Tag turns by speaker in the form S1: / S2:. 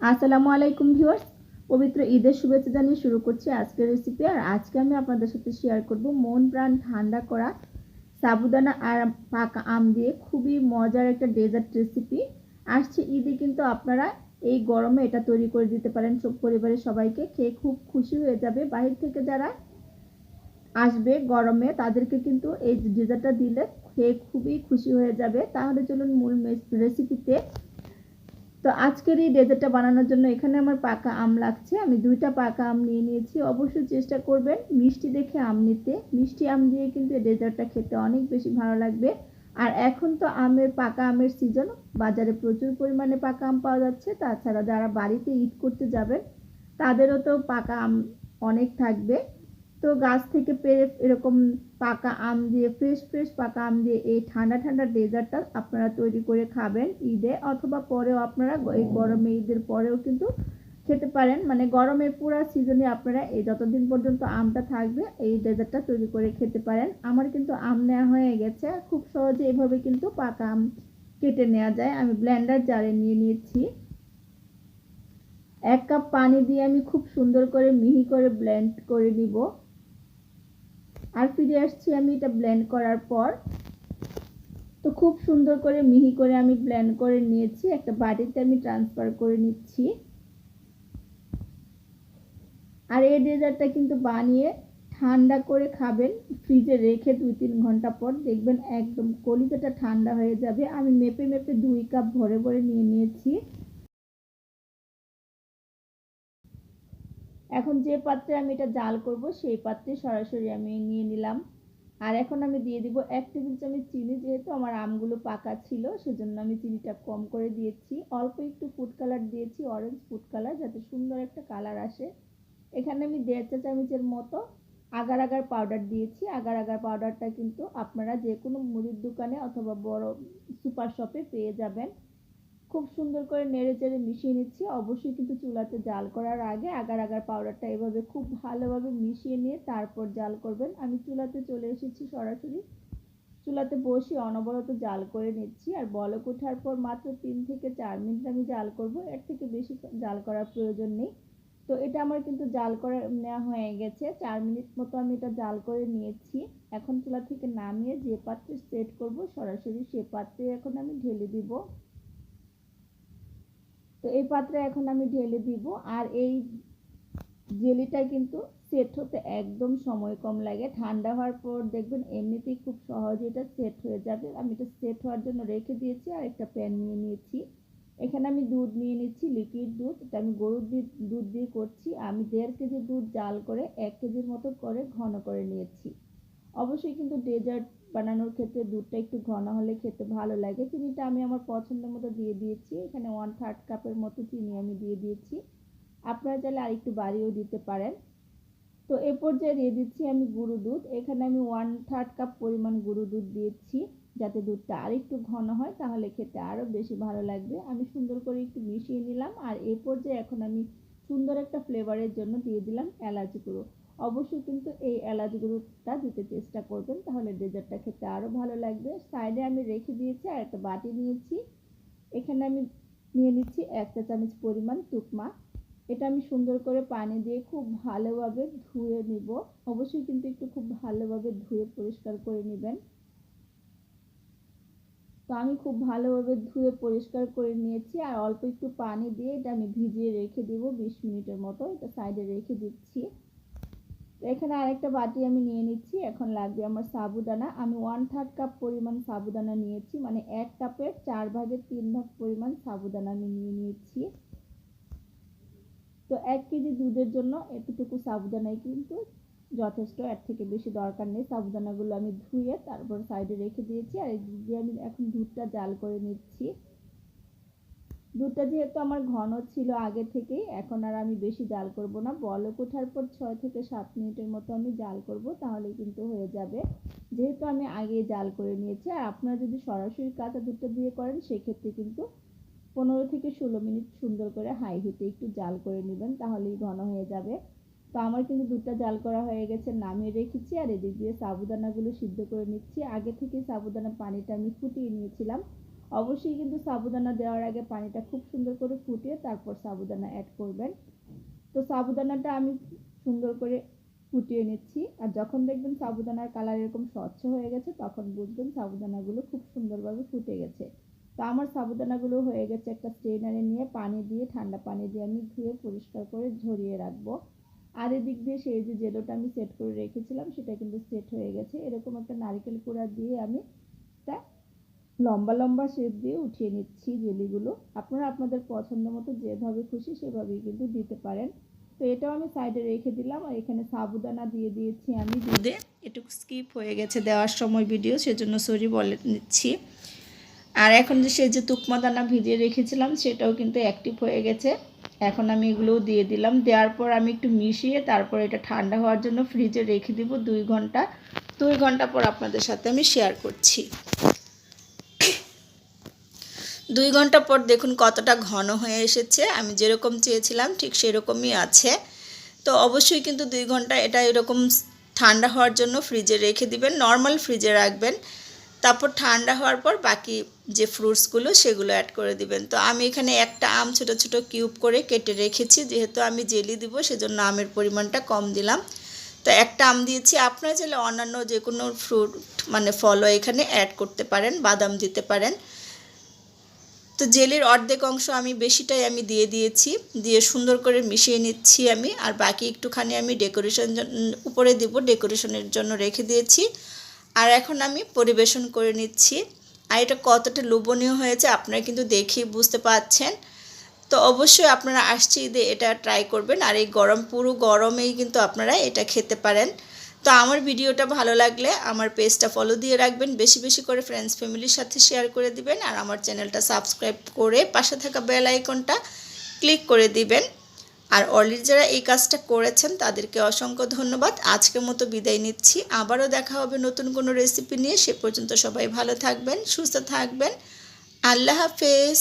S1: আসসালামু আলাইকুম ভিউয়ার্স। পবিত্র ঈদের শুভেচ্ছা জানিয়ে শুরু করছি আজকের রেসিপি আর আজকে আমি আপনাদের সাথে শেয়ার করব মন প্রাণ ঠান্ডা করা সাবুদানা আর পাকা আম দিয়ে। খুবই মজার একটা ডেজার্ট রেসিপি আসছে ঈদে কিন্তু আপনারা এই গরমে এটা তৈরি করে দিতে পারেন সব পরিবারের সবাইকে। খেয়ে খুব খুশি হয়ে যাবে। বাহির থেকে যারা আসবে গরমে, তাদেরকে কিন্তু এই ডেজার্টটা দিলে খেয়ে খুবই খুশি হয়ে যাবে। তাহলে চলুন মূল রেসিপিতে তো আজকের এই ডেজার্টটা বানানোর জন্য এখানে আমার পাকা আম লাগছে। আমি দুইটা পাকা আম নিয়ে নিয়েছি। অবশ্যই চেষ্টা করবেন মিষ্টি দেখে আম নিতে। মিষ্টি আম দিয়ে কিন্তু ডেজার্টটা খেতে অনেক বেশি ভালো লাগবে। আর এখন তো আমের পাকা আমের সিজন বাজারে প্রচুর পরিমাণে পাকা আম পাওয়া যাচ্ছে। তাছাড়া যারা বাড়িতে ঈদ করতে যাবেন, তাদেরও তো পাকা আম অনেক থাকবে। তো গাছ থেকে পেরে এরকম পাকা আম দিয়ে ফ্রেশ ফ্রেশ পাকা আম দিয়ে এই ঠান্ডা ঠান্ডা ডেজার্টটা আপনারা তৈরি করে খাবেন ঈদে অথবা পরেও আপনারা এই গরমে ঈদের পরেও কিন্তু খেতে পারেন। মানে গরমের পুরো সিজনে আপনারা এই যতদিন পর্যন্ত আমটা থাকবে এই ডেজার্টটা তৈরি করে খেতে পারেন। আমার কিন্তু আম নেওয়া হয়ে গেছে। খুব সহজে এভাবে কিন্তু পাকা আম কেটে নেওয়া যায়। আমি ব্লেন্ডার জারে নিয়ে নিয়েছি। এক কাপ পানি দিয়ে আমি খুব সুন্দর করে মিহি করে ব্লেন্ড করে নিব। আর ফিরে আসছি আমি এটা ব্লেন্ড করার পর। তো খুব সুন্দর করে মিহি করে আমি ব্লেন্ড করে নিয়েছি। একটা বাটিতে আমি ট্রান্সফার করে নিচ্ছি। আর এই ডেজার্টটা কিন্তু বানিয়ে ঠান্ডা করে খাবেন। ফ্রিজে রেখে দুই তিন ঘণ্টা পর দেখবেন একদম কলিজাটা ঠান্ডা হয়ে যাবে। আমি মেপে মেপে দুই কাপ ভরে ভরে নিয়ে নিয়েছি। এখন যে পাত্রে আমি এটা জাল করব, সেই পাত্রে সরাসরি আমি নিয়ে নিলাম। আর এখন আমি দিয়ে দিব এক টেবিল চামচ চিনি, যেহেতু আমার আমগুলো পাকা ছিল, সেজন্য আমি চিনিটা কম করে দিয়েছি। অল্প একটু ফুড কালার দিয়েছি অরেঞ্জ ফুড কালার, যাতে সুন্দর একটা কালার আসে। এখানে আমি দেড় চা চামচের মতো আগার আগার পাউডার দিয়েছি। আগার আগার পাউডারটা কিন্তু আপনারা যে কোনো মুদির দোকানে অথবা বড় সুপার শপে পেয়ে যাবেন। খুব সুন্দর করে নেড়ে চেড়ে মিশিয়ে নিচ্ছি। অবশ্যই কিন্তু চুলাতে জাল করার আগে আগার আগার পাউডারটা এভাবে খুব ভালোভাবে মিশিয়ে নিয়ে তারপর জাল করবেন। আমি চুলাতে চলে এসেছি সরাসরি। চুলাতে বসে অনবরত জাল করে নিচ্ছি আর বলক ওঠার পর মাত্র তিন থেকে চার মিনিট আমি জাল করব। এর থেকে বেশি জাল করার প্রয়োজন নেই। তো এটা আমার কিন্তু জাল করে নেওয়া হয়ে গেছে। চার মিনিট মতো আমি এটা জাল করে নিয়েছি। এখন চুলা থেকে নামিয়ে যে পাত্রে সেট করব সরাসরি সে পাত্রে এখন আমি ঢেলে দিব। তো এই পাত্রে এখন আমি ঢেলে দিব, আর এই জেলিটা কিন্তু সেট হতে একদম সময় কম লাগে। ঠান্ডা হওয়ার পর দেখবেন এমনিতেই খুব সহজে এটা সেট হয়ে যাবে। আমি এটা সেট হওয়ার জন্য রেখে দিয়েছি আর একটা প্যান নিয়ে নিয়েছি। এখানে আমি দুধ নিয়ে নিচ্ছি লিকুইড দুধ। এটা আমি গরুর দুধ দিয়ে করছি। আমি দেড় কেজি দুধ জাল করে এক কেজির মতো করে ঘন করে নিয়েছি। অবশ্যই কিন্তু ডেজার্ট বানানোর ক্ষেত্রে দুধটা একটু ঘন হলে খেতে ভালো লাগে। চিনিটা আমি আমার পছন্দ মতো দিয়ে দিয়েছি। এখানে ওয়ান থার্ড কাপের মতো চিনি আমি দিয়ে দিয়েছি। আপনারা চাইলে আরেকটু বাড়িয়েও দিতে পারেন। তো এ পর্যায়ে দিয়ে দিচ্ছি আমি গুঁড়ো দুধ। এখানে আমি ওয়ান থার্ড কাপ পরিমাণ গুঁড়ো দুধ দিয়েছি যাতে দুধটা আর একটু ঘন হয়, তাহলে খেতে আরও বেশি ভালো লাগবে। আমি সুন্দর করে একটু মিশিয়ে নিলাম। আর এ পর্যায়ে এখন আমি সুন্দর একটা ফ্লেভারের জন্য দিয়ে দিলাম এলাচ গুঁড়ো। অবশ্যই কিন্তু এই এলাচ গুঁড়োটা দিতে চেষ্টা করবেন, তাহলে ডেজার্টটা খেতে আরও ভালো লাগবে। সাইডে আমি রেখে দিয়েছি আর একটা বাটি নিয়েছি। এখানে আমি নিয়ে নিচ্ছি এক চা চামচ পরিমাণ টুকমা। এটা আমি সুন্দর করে পানি দিয়ে খুব ভালোভাবে ধুয়ে নিব। অবশ্যই কিন্তু একটু খুব ভালোভাবে ধুয়ে পরিষ্কার করে নেবেন। তো আমি খুব ভালোভাবে ধুয়ে পরিষ্কার করে নিয়েছি আর অল্প একটু পানি দিয়ে এটা আমি ভিজিয়ে রেখে দিব বিশ মিনিটের মতো। এটা সাইডে রেখে দিচ্ছি। এখানে আরেকটা বাটি আমি নিয়ে নিচ্ছি, এখন লাগবে আমার সাবুদানা। আমি ওয়ান থার্ড কাপ পরিমাণ সাবুদানা নিয়েছি মানে এক কাপের চার ভাগের তিন ভাগ পরিমাণ সাবুদানা আমি নিয়ে নিয়েছি। তো এক কেজি দুধের জন্য এতটুকু সাবুদানাই কিন্তু যথেষ্ট, এর থেকে বেশি দরকার নেই। সাবুদানাগুলো আমি ধুয়ে তারপর সাইডে রেখে দিয়েছি, আর এই দিয়ে আমি এখন দুধটা জাল করে নিচ্ছি। দুধটা যেহেতু আমার ঘন ছিল আগে থেকেই, এখন আর আমি বেশি জাল করব না। বলক ওঠার পর ছয় থেকে সাত মিনিটের মতো আমি জাল করব তাহলে কিন্তু হয়ে যাবে। যেহেতু আমি আগে জাল করে নিয়েছি, আর আপনারা যদি সরাসরি কাঁচা দুধটা দিয়ে করেন, সেক্ষেত্রে কিন্তু পনেরো থেকে ষোলো মিনিট সুন্দর করে হাই হিটে একটু জাল করে নেবেন, তাহলেই ঘন হয়ে যাবে। তো আমার কিন্তু দুধটা জাল করা হয়ে গেছে, নামিয়ে রেখেছি, আর এদিক দিয়ে সাবুদানাগুলো সিদ্ধ করে নিচ্ছি। আগে থেকে সাবুদানা পানিটা আমি ফুটিয়ে নিয়েছিলাম। অবশ্যই কিন্তু সাবুদানা দেওয়ার আগে পানিটা খুব সুন্দর করে ফুটিয়ে তারপর সাবুদানা অ্যাড করবেন। তো সাবুদানাটা আমি সুন্দর করে ফুটিয়ে নিচ্ছি আর যখন দেখবেন সাবুদানার কালার এরকম স্বচ্ছ হয়ে গেছে, তখন বুঝবেন সাবুদানাগুলো খুব সুন্দরভাবে ফুটে গেছে। তো আমার সাবুদানাগুলো হয়ে গেছে একটা স্ট্রেনারে নিয়ে পানি দিয়ে, ঠান্ডা পানি দিয়ে আমি ধুয়ে পরিষ্কার করে ঝরিয়ে রাখব। আর এদিক দিয়ে সেই যে জেলোটা আমি সেট করে রেখেছিলাম, সেটা কিন্তু সেট হয়ে গেছে। এরকম একটা নারকেল কুড়া দিয়ে আমি লম্বা লম্বা শেপ দিয়ে উঠিয়ে নিচ্ছি জেলিগুলো। আপনারা আপনাদের পছন্দ মতো যেভাবে খুশি সেভাবেই কিন্তু দিতে পারেন। তো এটাও আমি সাইডে রেখে দিলাম আর এখানে সাবুদানা দিয়ে দিয়েছি আমি। দুধে। এটুকু স্কিপ হয়ে গেছে দেওয়ার সময় ভিডিও সেজন্য সরি বলে নিচ্ছি। আর এখন যে সেই যে তুকমা দানা ভিজিয়ে রেখেছিলাম, সেটাও কিন্তু অ্যাক্টিভ হয়ে গেছে। এখন আমি এগুলোও দিয়ে দিলাম। দেওয়ার পর আমি একটু মিশিয়ে তারপর এটা ঠান্ডা হওয়ার জন্য ফ্রিজে রেখে দিব দুই ঘণ্টা। দুই ঘণ্টা পর আপনাদের সাথে আমি শেয়ার করছি। দুই ঘণ্টা পর দেখুন কতটা ঘন হয়ে এসেছে। আমি যেরকম চেয়েছিলাম ঠিক সেরকমই আছে। তো অবশ্যই কিন্তু দুই ঘণ্টা এটা এরকম ঠান্ডা হওয়ার জন্য ফ্রিজে রেখে দিবেন নর্মাল ফ্রিজে রাখবেন। তারপর ঠান্ডা হওয়ার পর বাকি যে ফ্রুটসগুলো সেগুলো অ্যাড করে দিবেন। তো আমি এখানে একটা আম ছোট ছোট কিউব করে কেটে রেখেছি, যেহেতু আমি জেলি দিব সেজন্য আমের পরিমাণটা কম দিলাম। তো একটা আম দিয়েছি, আপনারা চাইলে অন্যান্য যে কোনো ফ্রুট মানে ফলও এখানে অ্যাড করতে পারেন, বাদাম দিতে পারেন। তো জেলের অর্ধেক অংশ আমি বেশিটাই আমি দিয়ে দিয়েছি, দিয়ে সুন্দর করে মিশিয়ে নিচ্ছি আমি, আর বাকি একটুখানি আমি ডেকোরেশন উপরে দিব ডেকোরেশনের জন্য রেখে দিয়েছি, আর এখন আমি পরিবেশন করে নিচ্ছি। আর এটা কতটা লোভনীয় হয়েছে আপনারা কিন্তু দেখেই বুঝতে পারছেন। তো অবশ্যই আপনারা আসছি ঈদে এটা ট্রাই করবেন, আর এই গরম, পুরো গরমেই কিন্তু আপনারা এটা খেতে পারেন। তো আমার ভিডিওটা ভালো লাগলে আমার পেজটা ফলো দিয়ে রাখবেন। বেশি বেশি করে ফ্রেন্ডস ফ্যামিলির সাথে শেয়ার করে দিবেন আর আমার চ্যানেলটা সাবস্ক্রাইব করে পাশে থাকা বেল আইকনটা ক্লিক করে দিবেন। আর অলরেডি যারা এই কাজটা করেছেন, তাদেরকে অসংখ্য ধন্যবাদ। আজকের মতো বিদায় নিচ্ছি। আবারও দেখা হবে নতুন কোনো রেসিপি নিয়ে। সে পর্যন্ত সবাই ভালো থাকবেন, সুস্থ থাকবেন। আল্লাহ হাফেজ।